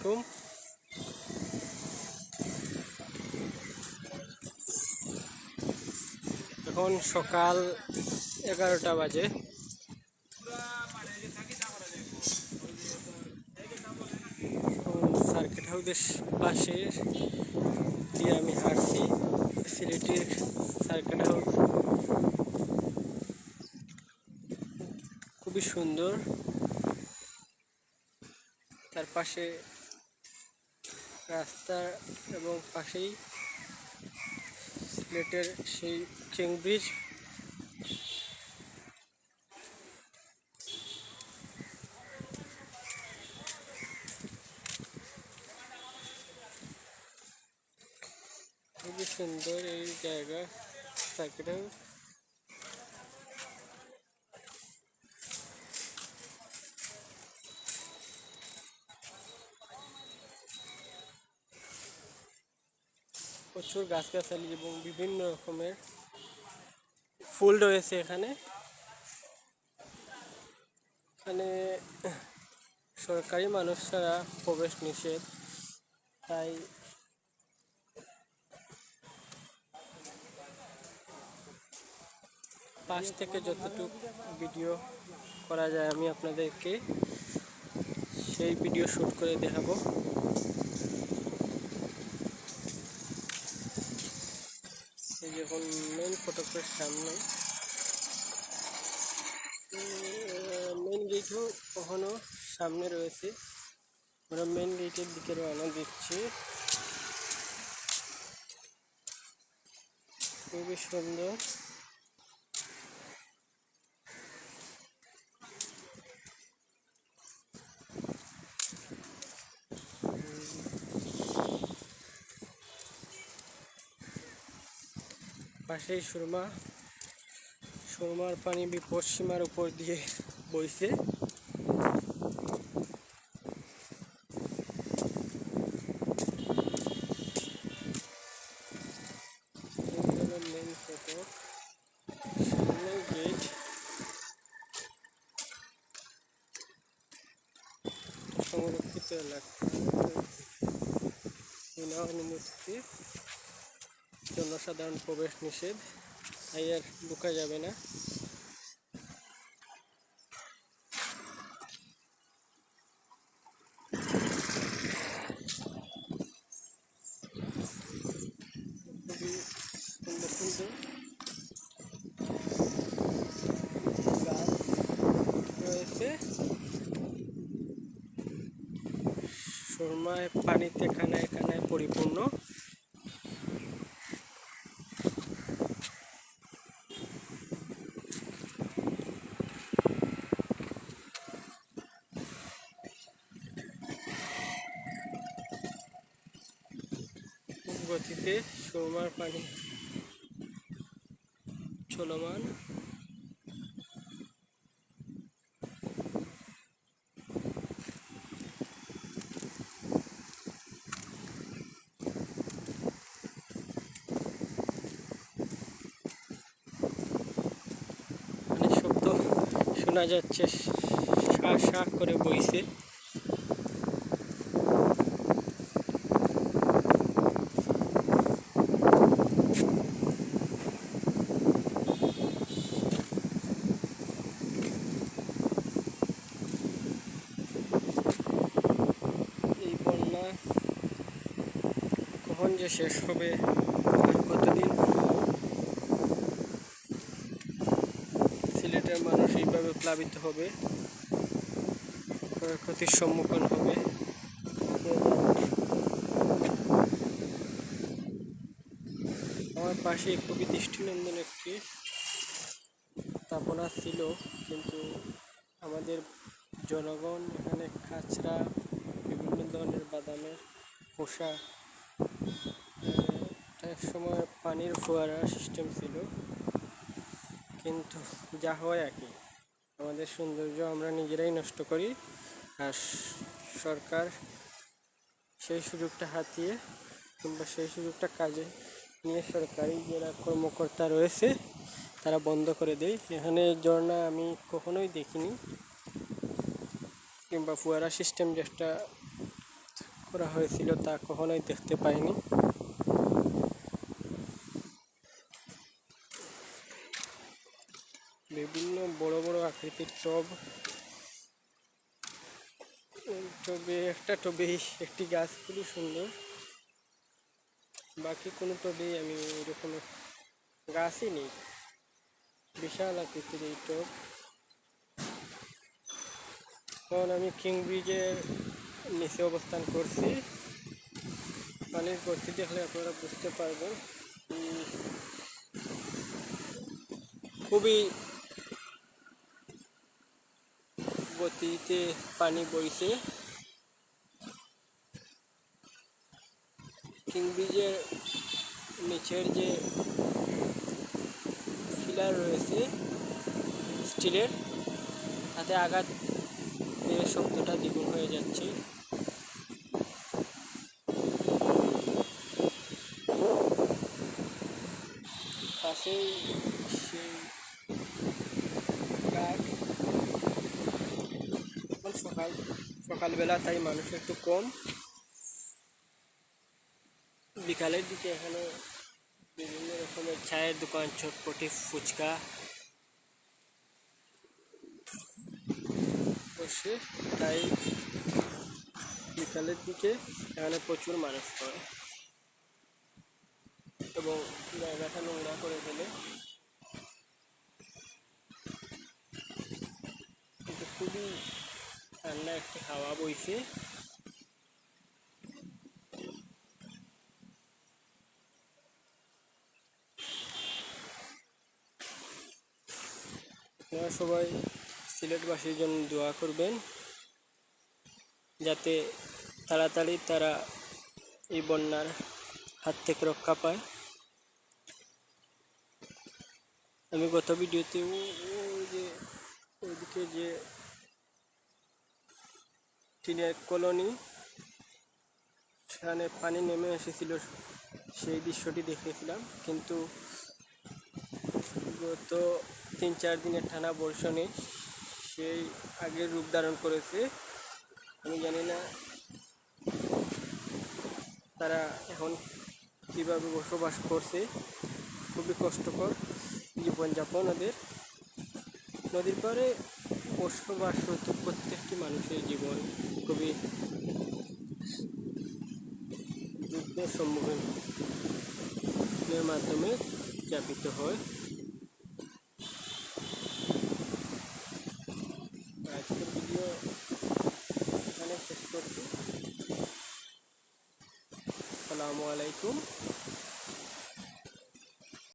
আলাইকুম। এখন সকাল এগারোটা বাজে। সার্কিট হাউসের পাশে দিয়ে আমি হাঁটছি। সিলেটের সার্কিট হাউস খুবই সুন্দর। তার পাশে রাস্তা এবং পাশেই সিলেটের সেই চেং ব্রিজ। খুবই সুন্দর এই জায়গা সার্কিট প্রচুর গাছগাছালি এবং বিভিন্ন রকমের ফুল রয়েছে এখানে। এখানে সরকারি মানুষ ছাড়া প্রবেশ নিষেধ, তাই পাশ থেকে যতটুকু ভিডিও করা যায় আমি আপনাদেরকে সেই ভিডিও শ্যুট করে দেখাবো। এই মেইন ফটোগ্রাফের সামনে। মেন গেটও কখনো সামনে রয়েছে। আমরা মেন গেটের দিকে রওনা দিচ্ছি। খুবই সুন্দর। পাশেই সুরমা। সুরমার পানি বিপদ সীমার উপর দিয়ে বইছে। সংরক্ষিত এলাকা বিনা অনুমতিতে জনসাধারণ প্রবেশ নিষেধ। তাই আর ঢোকা যাবে না। পানিতে খানায় খানায় পরিপূর্ণ। গতিতে সুরমার পানি চলমান। মানে শব্দ শোনা যাচ্ছে শা শা করে বইছে এই বন্যা কখন যে শেষ হবে কতদিন? সিলেটের মানুষ এইভাবে প্লাবিত হবে ক্ষয়ক্ষতির সম্মুখীন হবে। আমার পাশে খুবই দৃষ্টিনন্দন একটি স্থাপনা ছিল, কিন্তু আমাদের জনগণ এখানে খাঁচরা, বিভিন্ন ধরনের বাদামের পোষা এক সময় পানির ফোয়ারা সিস্টেম ছিল, কিন্তু যা হয় আর কি। আমাদের সৌন্দর্য আমরা নিজেরাই নষ্ট করি আর সরকার সেই সুযোগটা হাতিয়ে কিংবা সেই সুযোগটা কাজে নিয়ে সরকারি যারা কর্মকর্তা রয়েছে, তারা বন্ধ করে দেয়। এখানে ঝর্ণা আমি কখনোই দেখিনি, কিংবা ফুয়ারা সিস্টেম যেটা করা হয়েছিল তা কখনোই দেখতে পাইনি। বিভিন্ন বড় বড় আকৃতির টব। টবে, একটা টবেই একটি গাছ, খুবই সুন্দর। বাকি কোনো টবেই আমি এরকম গাছই নেই। বিশাল আকৃতির এই টব। কারণ আমি কিং ব্রিজের নিচে অবস্থান করছি। পানির গতি দেখলে আপনারা বুঝতে পারবেন। খুবই গতিতে পানি বইছে। কিং ব্রিজের নিচের যে ফিলার রয়েছে, স্টিলের, তাতে আঘাত শব্দটা দ্বিগুণ হয়ে যাচ্ছে। পাশেই সেই সকাল, সকালবেলা তাই মানুষ একটু কম। বিকালের দিকে এখানে বিভিন্ন রকমের চায়ের দোকান, চটপটি, ফুচকা বসে। তাই বিকালের দিকে এখানে প্রচুর মানুষ হয়। এবং জায়গাটা নোংরা করে ফেলে। কিন্তু খুবই ঠান্ডা একটি হাওয়া বইছে। আপনারা সবাই সিলেটবাসীর জন্য দোয়া করবেন, যাতে তাড়াতাড়ি তারা এই বন্যার হাত থেকে রক্ষা পায়। আমি গত ভিডিওতে যে, ওইদিকে যে টিনের কলোনি, সেখানে পানি নেমে এসেছিল, সেই দৃশ্যটি দেখেছিলাম কিন্তু গত তিন চার দিনের টানা বর্ষণে সেই আগের রূপ ধারণ করেছে। আমি জানি না তারা এখন কীভাবে বসবাস করছে। খুবই কষ্টকর। জীবনযাপন ওদের। নদীর পাড়ে বসবাসরত প্রত্যেকটি মানুষের জীবন। খুবই যুদ্ধের সম্মুখীনের মাধ্যমে যাপিত হয়। এখানে শেষ করছি। আসসালামু আলাইকুম।